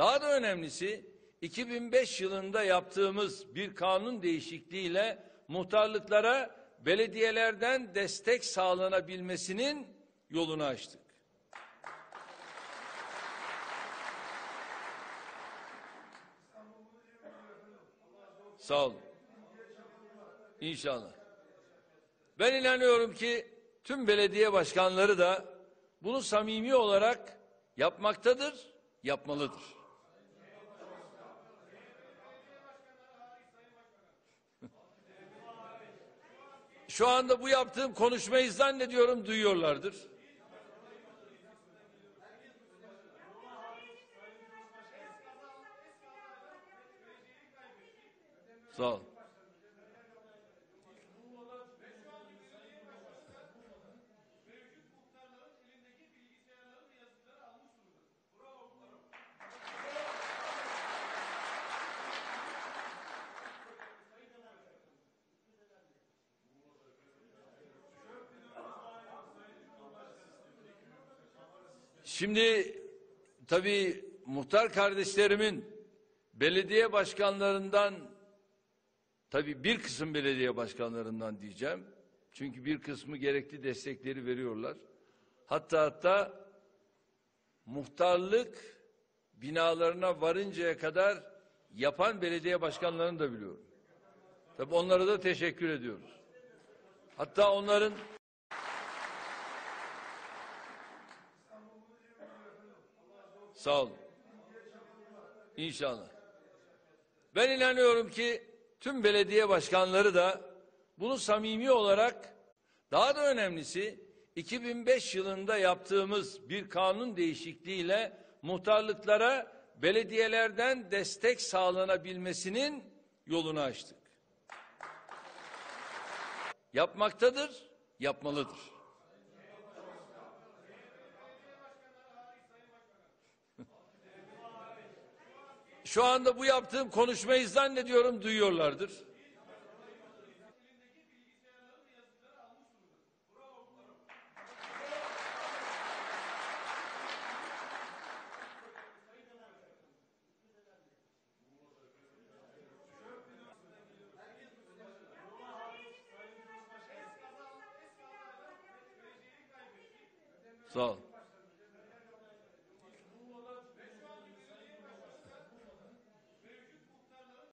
Daha da önemlisi 2005 yılında yaptığımız bir kanun değişikliğiyle muhtarlıklara belediyelerden destek sağlanabilmesinin yolunu açtık. Sağ olun. İnşallah. Ben inanıyorum ki tüm belediye başkanları da bunu samimi olarak yapmaktadır, yapmalıdır. Şu anda bu yaptığım konuşmayı zannediyorum duyuyorlardır. Sağ ol. Şimdi tabii muhtar kardeşlerimin belediye başkanlarından tabii bir kısım belediye başkanlarından diyeceğim. Çünkü bir kısmı gerekli destekleri veriyorlar. Hatta hatta muhtarlık binalarına varıncaya kadar yapan belediye başkanlarını da biliyorum. Tabii onlara da teşekkür ediyoruz. Hatta onların Sağ olun. İnşallah. Ben inanıyorum ki tüm belediye başkanları da bunu samimi olarak daha da önemlisi 2005 yılında yaptığımız bir kanun değişikliğiyle muhtarlıklara belediyelerden destek sağlanabilmesinin yolunu açtık. Yapmaktadır, yapmalıdır. Şu anda bu yaptığım konuşmayı zannediyorum duyuyorlardır. Sağ ol.